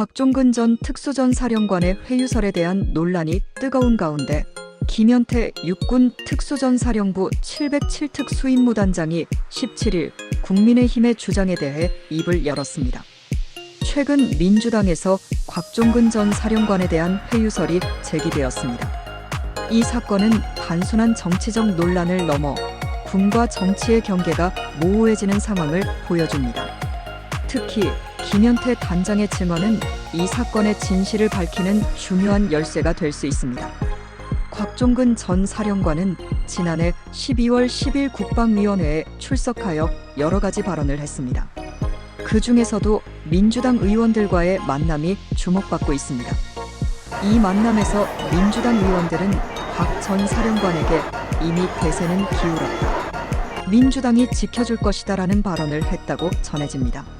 곽종근 전 특수전 사령관의 회유설에 대한 논란이 뜨거운 가운데 김현태 육군 특수전 사령부 707특 수임무단장이 17일 국민의힘의 주장에 대해 입을 열었습니다. 최근 민주당에서 곽종근 전 사령관에 대한 회유설이 제기되었습니다. 이 사건은 단순한 정치적 논란을 넘어 군과 정치의 경계가 모호해지는 상황을 보여줍니다. 특히 김현태 단장의 증언은 이 사건의 진실을 밝히는 중요한 열쇠가 될 수 있습니다. 곽종근 전 사령관은 지난해 12월 10일 국방위원회에 출석하여 여러 가지 발언을 했습니다. 그 중에서도 민주당 의원들과의 만남이 주목받고 있습니다. 이 만남에서 민주당 의원들은 곽전 사령관에게 이미 대세는 기울었다. 민주당이 지켜줄 것이다라는 발언을 했다고 전해집니다.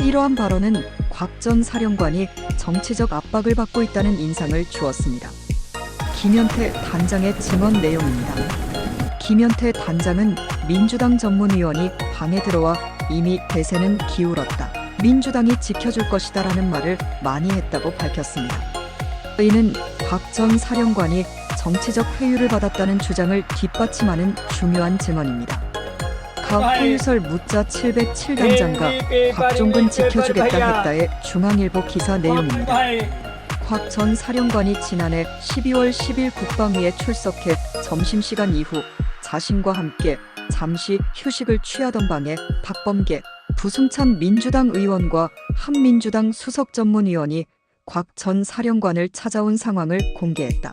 이러한 발언은 곽 전 사령관이 정치적 압박을 받고 있다는 인상을 주었습니다. 김현태 단장의 증언 내용입니다. 김현태 단장은 민주당 전문위원이 방에 들어와 이미 대세는 기울었다. 민주당이 지켜줄 것이다 라는 말을 많이 했다고 밝혔습니다. 이는 곽전 사령관이 정치적 회유를 받았다는 주장을 뒷받침하는 중요한 증언입니다. 각 회유설 무자 707단장과 곽종근 지켜주겠다 했다의 중앙일보 기사 내용입니다. 곽 전 사령관이 지난해 12월 10일 국방위에 출석해 점심시간 이후 자신과 함께 잠시 휴식을 취하던 방에 박범계, 부승찬 민주당 의원과 한민주당 수석 전문위원이 곽 전 사령관을 찾아온 상황을 공개했다.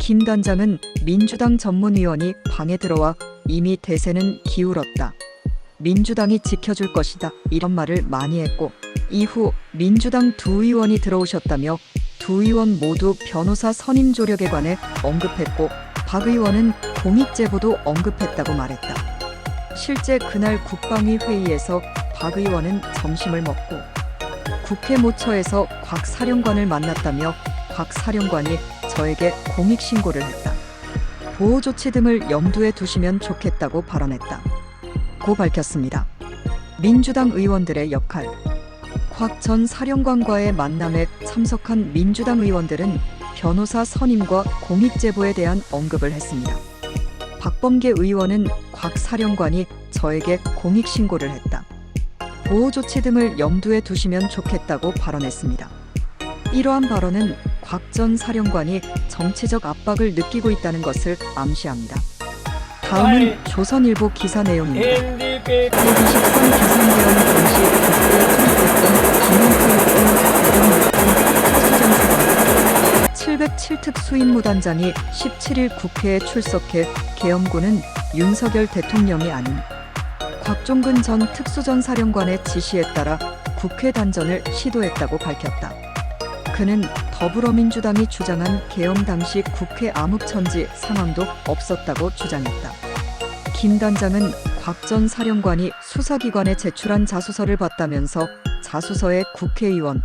김 단장은 민주당 전문위원이 방에 들어와 이미 대세는 기울었다. 민주당이 지켜줄 것이다. 이런 말을 많이 했고 이후 민주당 두 의원이 들어오셨다며 두 의원 모두 변호사 선임 조력에 관해 언급했고 박 의원은 공익 제보도 언급했다고 말했다. 실제 그날 국방위 회의에서 박 의원은 점심을 먹고 국회 모처에서 곽 사령관을 만났다며 곽 사령관이 저에게 공익 신고를 했다. 보호 조치 등을 염두에 두시면 좋겠다고 발언했다. 고 밝혔습니다. 민주당 의원들의 역할. 곽 전 사령관과의 만남에 참석한 민주당 의원들은 변호사 선임과 공익 제보에 대한 언급을 했습니다. 박범계 의원은 곽 사령관이 저에게 공익 신고를 했다. 보호 조치 등을 염두에 두시면 좋겠다고 발언했습니다. 이러한 발언은 곽 전 사령관이 정치적 압박을 느끼고 있다는 것을 암시합니다. 다음은 조선일보 기사 내용입니다. 123 기상대원 당시 국회에 투입됐던 김현태 육군 707특 수임무단장이 17일 국회에 출석해 계엄군은 윤석열 대통령이 아닌 곽종근 전 특수전 사령관의 지시에 따라 국회 단전을 시도했다고 밝혔다. 그는 더불어민주당이 주장한 계엄 당시 국회 암흑천지 상황도 없었다고 주장했다. 김 단장은 곽 전 사령관이 수사기관에 제출한 자수서를 봤다면서 자수서에 국회의원,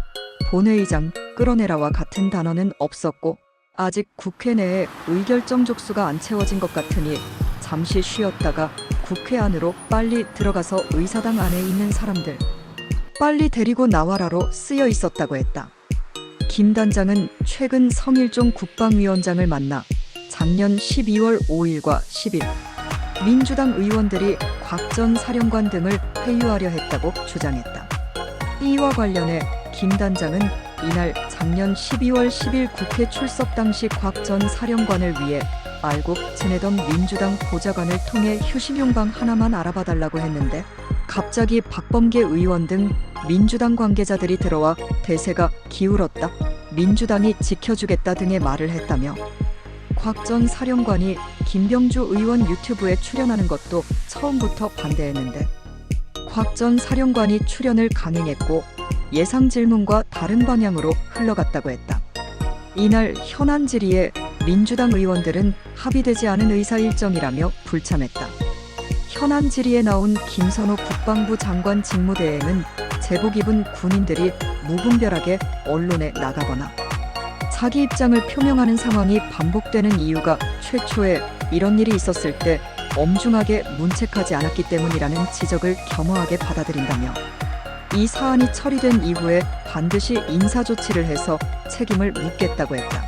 본회의장 끌어내라와 같은 단어는 없었고 아직 국회 내에 의결정 족수가 안 채워진 것 같으니 잠시 쉬었다가 국회 안으로 빨리 들어가서 의사당 안에 있는 사람들 빨리 데리고 나와라로 쓰여 있었다고 했다. 김 단장은 최근 성일종 국방위원장을 만나 작년 12월 5일과 10일 민주당 의원들이 곽 전 사령관 등을 회유하려 했다고 주장했다. 이와 관련해 김 단장은 이날 작년 12월 10일 국회 출석 당시 곽 전 사령관을 위해 알고 지내던 민주당 보좌관을 통해 휴식용 방 하나만 알아봐 달라고 했는데 갑자기 박범계 의원 등 민주당 관계자들이 들어와 대세가 기울었다. 민주당이 지켜주겠다 등의 말을 했다며 곽 전 사령관이 김병주 의원 유튜브에 출연하는 것도 처음부터 반대했는데 곽 전 사령관이 출연을 강행했고 예상 질문과 다른 방향으로 흘러갔다고 했다. 이날 현안 질의에 민주당 의원들은 합의되지 않은 의사 일정이라며 불참했다. 질의에 나온 김선호 국방부 장관 직무대행은 제복 입은 군인들이 무분별하게 언론에 나가거나 자기 입장을 표명하는 상황이 반복되는 이유가 최초에 이런 일이 있었을 때 엄중하게 문책하지 않았기 때문이라는 지적을 겸허하게 받아들인다며 이 사안이 처리된 이후에 반드시 인사 조치를 해서 책임을 묻겠다고 했다.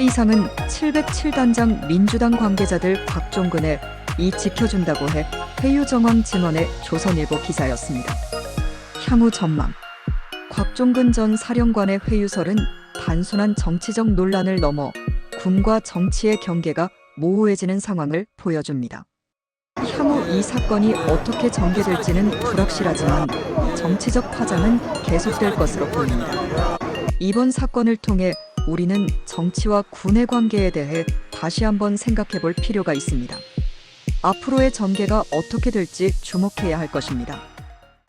이상은 707단장 민주당 관계자들 곽종근의 이 지켜준다고 해 회유 정황 증언의 조선일보 기사였습니다. 향후 전망 곽종근 전 사령관의 회유설은 단순한 정치적 논란을 넘어 군과 정치의 경계가 모호해지는 상황을 보여줍니다. 향후 이 사건이 어떻게 전개될지는 불확실하지만 정치적 파장은 계속될 것으로 보입니다. 이번 사건을 통해 우리는 정치와 군의 관계에 대해 다시 한번 생각해 볼 필요가 있습니다. 앞으로의 전개가 어떻게 될지 주목해야 할 것입니다.